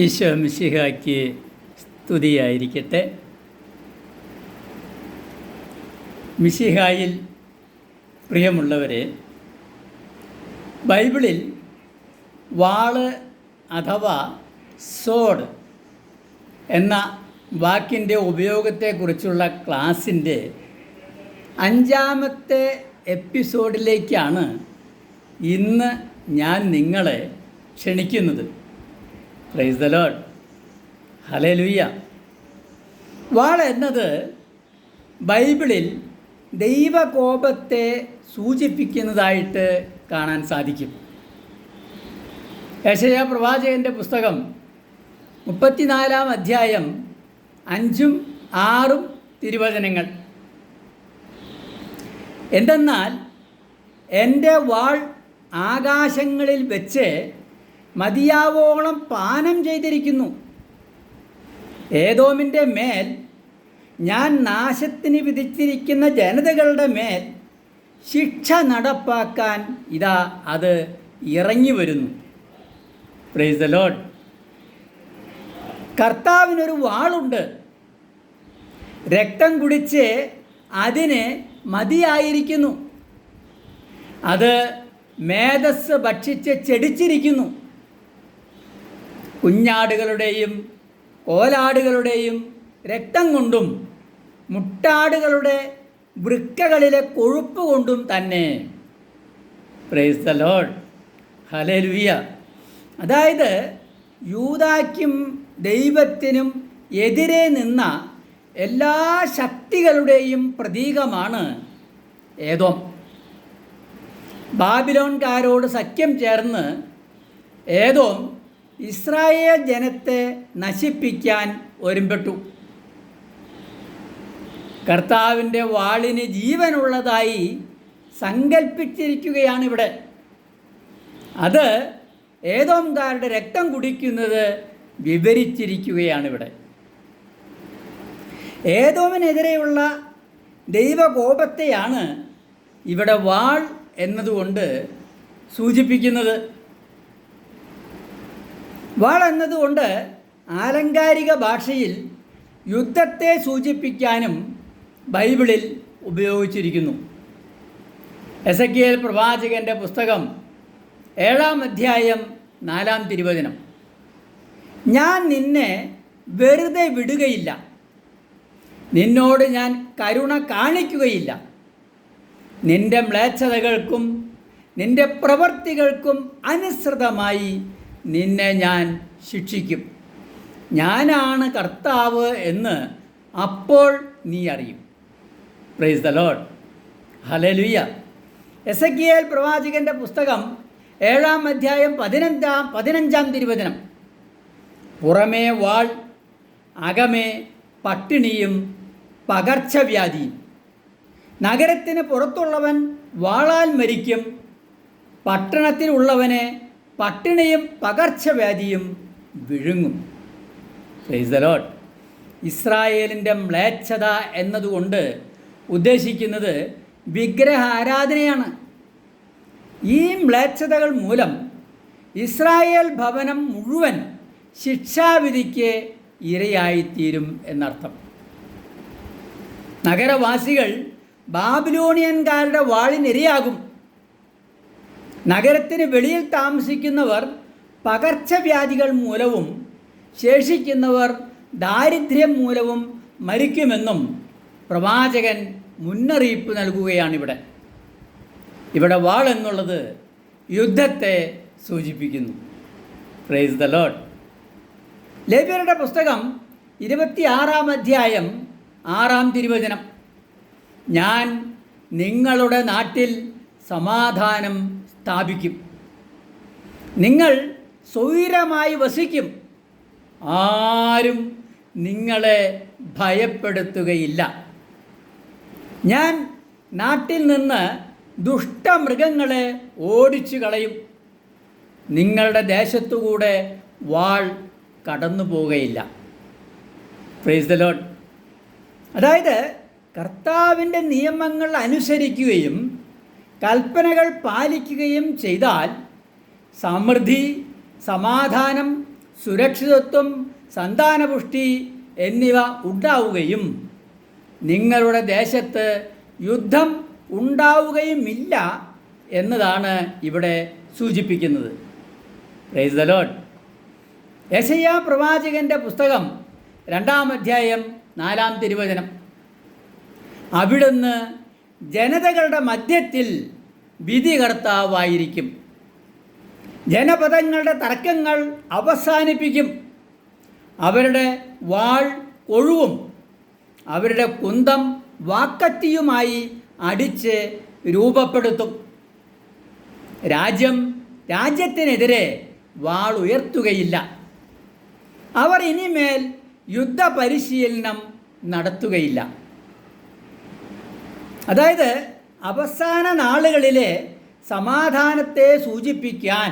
ഈശോ മിശിഹായ്ക്ക് സ്തുതിയായിരിക്കട്ടെ. മിശിഹായിൽ പ്രിയമുള്ളവരെ ബൈബിളിൽ വാൾ അഥവാ സോഡ് എന്ന വാക്കിന്റെ ഉപയോഗത്തെക്കുറിച്ചുള്ള ക്ലാസിന്റെ അഞ്ചാമത്തെ എപ്പിസോഡിലേക്കാണ് ഇന്ന് ഞാൻ നിങ്ങളെ ക്ഷണിക്കുന്നത്. പ്രൈസ് ദ ലോഡ് ഹലേ ലുയ്യ വാൾ എന്നത് ബൈബിളിൽ ദൈവകോപത്തെ സൂചിപ്പിക്കുന്നതായിട്ട് കാണാൻ സാധിക്കും. യശയ പ്രവാചകന്റെ പുസ്തകം മുപ്പത്തിനാലാം അധ്യായം അഞ്ചും ആറും തിരുവചനങ്ങൾ. എന്തെന്നാൽ എന്റെ വാൾ ആകാശങ്ങളിൽ വെച്ച് മതിയാവോളം പാനം ചെയ്തിരിക്കുന്നു. ഏതോമിന്റെ മേൽ ഞാൻ നാശത്തിന് വിധിച്ചിരിക്കുന്ന ജനതകളുടെ മേൽ ശിക്ഷ നടപ്പാക്കാൻ ഇതാ അത് ഇറങ്ങി വരുന്നു പ്രൈസ് ദ ലോഡ് കർത്താവിനൊരു വാളുണ്ട്. രക്തം കുടിച്ച് അതിന് മതിയായിരിക്കുന്നു. അത് മേധസ് ഭക്ഷിച്ച് ചെടിച്ചിരിക്കുന്നു. കുഞ്ഞാടുകളുടെയും കോലാടുകളുടെയും രക്തം കൊണ്ടും മുട്ടാടുകളുടെ വൃക്കകളിലെ കൊഴുപ്പ് കൊണ്ടും തന്നെ. പ്രൈസ് ദ ലോഡ് ഹലലുവിയ അതായത് യൂതാക്കും ദൈവത്തിനും എതിരെ നിന്ന എല്ലാ ശക്തികളുടെയും പ്രതീകമാണ് ഏതോം ബാബിലോൺകാരോട് സഖ്യം ചേർന്ന് ഏതോം ഇസ്രായേൽ ജനത്തെ നശിപ്പിക്കാൻ ഒരുമ്പെട്ടു. കർത്താവിന്റെ വാളിന് ജീവനുള്ളതായി സങ്കല്പിച്ചിരിക്കുകയാണ് ഇവിടെ. അത് ഏതോംകാരുടെ രക്തം കുടിക്കുന്നത് വിവരിച്ചിരിക്കുകയാണ് ഇവിടെ. ഏതോമിനെതിരെയുള്ള ദൈവകോപത്തെയാണ് ഇവിടെ വാൾ എന്നതുകൊണ്ട് സൂചിപ്പിക്കുന്നത്. വാൾ എന്നതുകൊണ്ട് ആലങ്കാരിക ഭാഷയിൽ യുദ്ധത്തെ സൂചിപ്പിക്കാനും ബൈബിളിൽ ഉപയോഗിച്ചിരിക്കുന്നു. എസ് എ പ്രവാചകന്റെ പുസ്തകം ഏഴാം അധ്യായം നാലാം തിരുവചനം. ഞാൻ നിന്നെ വെറുതെ വിടുകയില്ല. നിന്നോട് ഞാൻ കരുണ കാണിക്കുകയില്ല. നിന്റെ മ്ലേച്ഛതകൾക്കും നിന്റെ പ്രവൃത്തികൾക്കും അനുസൃതമായി നിന്നെ ഞാൻ ശിക്ഷിക്കും. ഞാനാണ് കർത്താവ് എന്ന് അപ്പോൾ നീ അറിയും. പ്രൈസ് ദ ലോഡ് ഹലലുയ്യ എസ് എ പ്രവാചകന്റെ പുസ്തകം ഏഴാം അധ്യായം പതിനഞ്ചാം പതിനഞ്ചാം തിരുവചനം. പുറമേ വാൾ അകമേ പട്ടിണിയും പകർച്ചവ്യാധിയും. നഗരത്തിന് പുറത്തുള്ളവൻ വാളാൽ മരിക്കും പട്ടണത്തിലുള്ളവനെ പട്ടിണിയും പകർച്ചവ്യാധിയും വിഴുങ്ങും. ഫെയ്സലോട്ട് ഇസ്രായേലിന്റെ മ്ലേച്ഛത എന്നതുകൊണ്ട് ഉദ്ദേശിക്കുന്നത് വിഗ്രഹ ആരാധനയാണ്. ഈ മ്ലേച്ഛതകൾ മൂലം ഇസ്രായേൽ ഭവനം മുഴുവൻ ശിക്ഷാവിധിക്ക് ഇരയായിത്തീരും എന്നർത്ഥം. നഗരവാസികൾ ബാബിലോണിയൻകാരുടെ വാളിനിരയാകും. നഗരത്തിന് വെളിയിൽ താമസിക്കുന്നവർ പകർച്ചവ്യാധികൾ മൂലവും ശേഷിക്കുന്നവർ ദാരിദ്ര്യം മൂലവും മരിക്കുമെന്നും പ്രവാചകൻ മുന്നറിയിപ്പ് നൽകുകയാണിവിടെ. ഇവിടെ വാൾ എന്നുള്ളത് യുദ്ധത്തെ സൂചിപ്പിക്കുന്നു. പ്രൈസ് ദ ലോഡ് ലേബ്യരുടെ പുസ്തകം ഇരുപത്തിയാറാം അധ്യായം ആറാം തിരുവചനം. ഞാൻ നിങ്ങളുടെ നാട്ടിൽ സമാധാനം സ്ഥാപിക്കും. നിങ്ങൾ സ്വൈരമായി വസിക്കും. ആരും നിങ്ങളെ ഭയപ്പെടുത്തുകയില്ല. ഞാൻ നാട്ടിൽ നിന്ന് ദുഷ്ടമൃഗങ്ങളെ ഓടിച്ചു കളയും നിങ്ങളുടെ ദേശത്തുകൂടെ വാൾ കടന്നു പോവുകയില്ല. പ്രൈസ് ദ ലോഡ് അതായത് കർത്താവിന്റെ നിയമങ്ങൾ അനുസരിക്കുകയും കൽപ്പനകൾ പാലിക്കുകയും ചെയ്താൽ സമൃദ്ധി സമാധാനം സുരക്ഷിതത്വം സന്താനപുഷ്ടി എന്നിവ ഉണ്ടാവുകയും നിങ്ങളുടെ ദേശത്ത് യുദ്ധം ഉണ്ടാവുകയുമില്ല എന്നതാണ് ഇവിടെ സൂചിപ്പിക്കുന്നത്. പ്രൈസ് ദ ലോഡ് യശയ പ്രവാചകന്റെ പുസ്തകം രണ്ടാം അധ്യായം നാലാം തിരുവചനം. അവിടുന്ന് ജനതകളുടെ മധ്യത്തിൽ വിധികർത്താവായിരിക്കും. ജനപദങ്ങളുടെ തർക്കങ്ങൾ അവസാനിപ്പിക്കും. അവരുടെ വാൾ ഒഴുവും. അവരുടെ കുന്തം വാക്കത്തിയുമായി അടിച്ച് രൂപപ്പെടുത്തും. രാജ്യം രാജ്യത്തിനെതിരെ വാൾ ഉയർത്തുകയില്ല. അവർ ഇനിമേൽ യുദ്ധപരിശീലനം നടത്തുകയില്ല. അതായത് അവസാന നാളുകളിലെ സമാധാനത്തെ സൂചിപ്പിക്കാൻ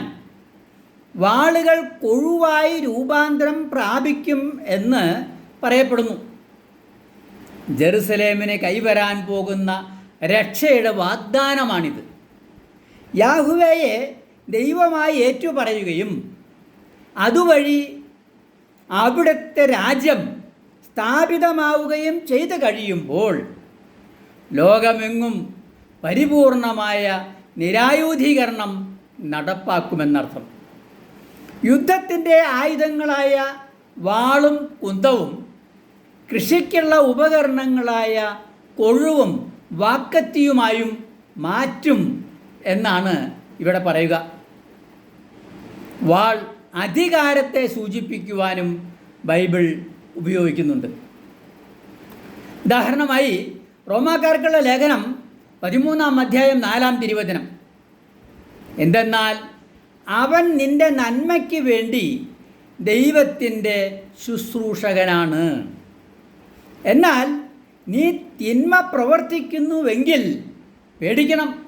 വാളുകൾ കൊഴുവായി രൂപാന്തരം പ്രാപിക്കും എന്ന് പറയപ്പെടുന്നു. ജെറുസലേമിനെ കൈവരാൻ പോകുന്ന രക്ഷയുടെ വാഗ്ദാനമാണിത്. യാഹുവയെ ദൈവമായി ഏറ്റുപറയുകയും അതുവഴി അവിടുത്തെ രാജ്യം സ്ഥാപിതമാവുകയും ചെയ്തു കഴിയുമ്പോൾ ലോകമെങ്ങും പരിപൂർണമായ നിരായുധീകരണം നടപ്പാക്കുമെന്നർത്ഥം. യുദ്ധത്തിന്റെ ആയുധങ്ങളായ വാളും കുന്തവും കൃഷിക്കുള്ള ഉപകരണങ്ങളായ കൊഴുവും വാക്കത്തിയുമായും മാറ്റും എന്നാണ് ഇവിടെ പറയുക. വാൾ അധികാരത്തെ സൂചിപ്പിക്കുവാനും ബൈബിൾ ഉപയോഗിക്കുന്നുണ്ട്. ഉദാഹരണമായി റോമാക്കാർക്കുള്ള ലേഖനം പതിമൂന്നാം അധ്യായം നാലാം തിരുവചനം. എന്തെന്നാൽ അവൻ നിന്റെ നന്മയ്ക്ക് വേണ്ടി ദൈവത്തിന്റെ ശുശ്രൂഷകനാണ്. എന്നാൽ നീ തിന്മ പ്രവർത്തിക്കുന്നുവെങ്കിൽ പേടിക്കണം.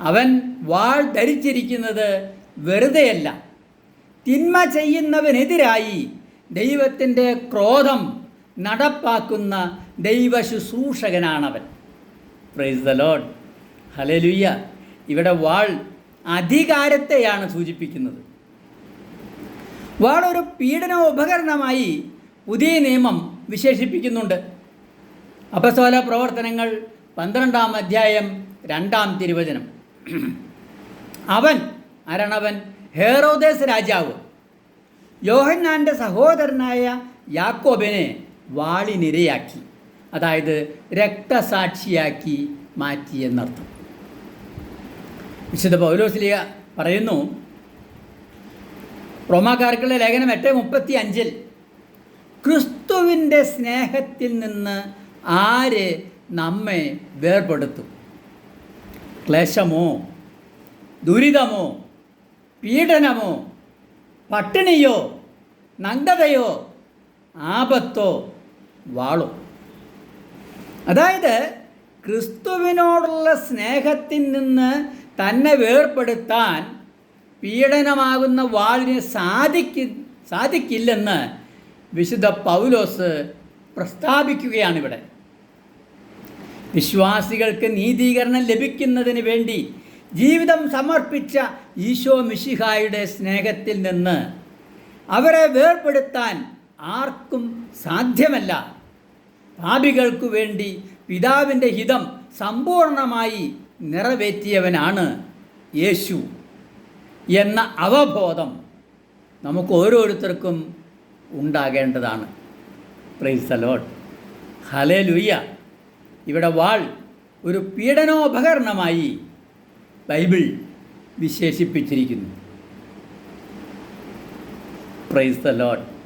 അവൻ വാൾ ധരിച്ചിരിക്കുന്നത് വെറുതെയല്ല. തിന്മ ചെയ്യുന്നവനെതിരായി ദൈവത്തിന്റെ ക്രോധം നടപ്പാക്കുന്ന ദൈവ ശുശ്രൂഷകനാണവൻ പ്രൈസ് ദ ലോഡ് ഹലലുയ്യ ഇവിടെ വാൾ അധികാരത്തെയാണ് സൂചിപ്പിക്കുന്നത്. വാൾ ഒരു പീഡന ഉപകരണമായി പുതിയ നിയമം വിശേഷിപ്പിക്കുന്നുണ്ട്. അപസോല പ്രവർത്തനങ്ങൾ പന്ത്രണ്ടാം അധ്യായം രണ്ടാം തിരുവചനം. അവൻ അരണവൻ ഹേറോദേസ് രാജാവ്. യോഹന്നാന്റെ സഹോദരനായ യാക്കോബിനെ വാളിനിരയാക്കി അതായത് രക്തസാക്ഷിയാക്കി മാറ്റി എന്നർത്ഥം. വിശുദ്ധ പൗലോസ്ലിയ പറയുന്നു റോമാക്കാർക്കുള്ള ലേഖനം എട്ട് മുപ്പത്തി അഞ്ചിൽ ക്രിസ്തുവിന്റെ സ്നേഹത്തിൽ നിന്ന് ആര് നമ്മെ വേർപെടുത്തും? ക്ലേശമോ? ദുരിതമോ? പീഡനമോ? പട്ടിണിയോ? നഗ്നതയോ? ആപത്തോ? വാളോ. അതായത് ക്രിസ്തുവിനോടുള്ള സ്നേഹത്തിൽ നിന്ന് തന്നെ വേർപ്പെടുത്താൻ പീഡനമാകുന്ന വാളിന് സാധിക്കി സാധിക്കില്ലെന്ന് വിശുദ്ധ പൗലോസ് പ്രസ്താവിക്കുകയാണിവിടെ. വിശ്വാസികൾക്ക് നീതീകരണം ലഭിക്കുന്നതിന് വേണ്ടി ജീവിതം സമർപ്പിച്ച ഈശോ മിശിഹായുടെ സ്നേഹത്തിൽ നിന്ന് അവരെ വേർപെടുത്താൻ ആർക്കും സാധ്യമല്ല. പാപികൾക്കു വേണ്ടി പിതാവിന്റെ ഹിതം സമ്പൂർണമായി നിറവേറ്റിയവനാണ് യേശു എന്ന അവബോധം നമുക്ക് ഓരോരുത്തർക്കും ഉണ്ടാകേണ്ടതാണ്. പ്രൈസ് അലോട്ട് ഹലേ ലുയ്യ ഇവിടെ വാൾ ഒരു പീഡനോപകരണമായി ബൈബിൾ വിശേഷിപ്പിച്ചിരിക്കുന്നു. Praise the lord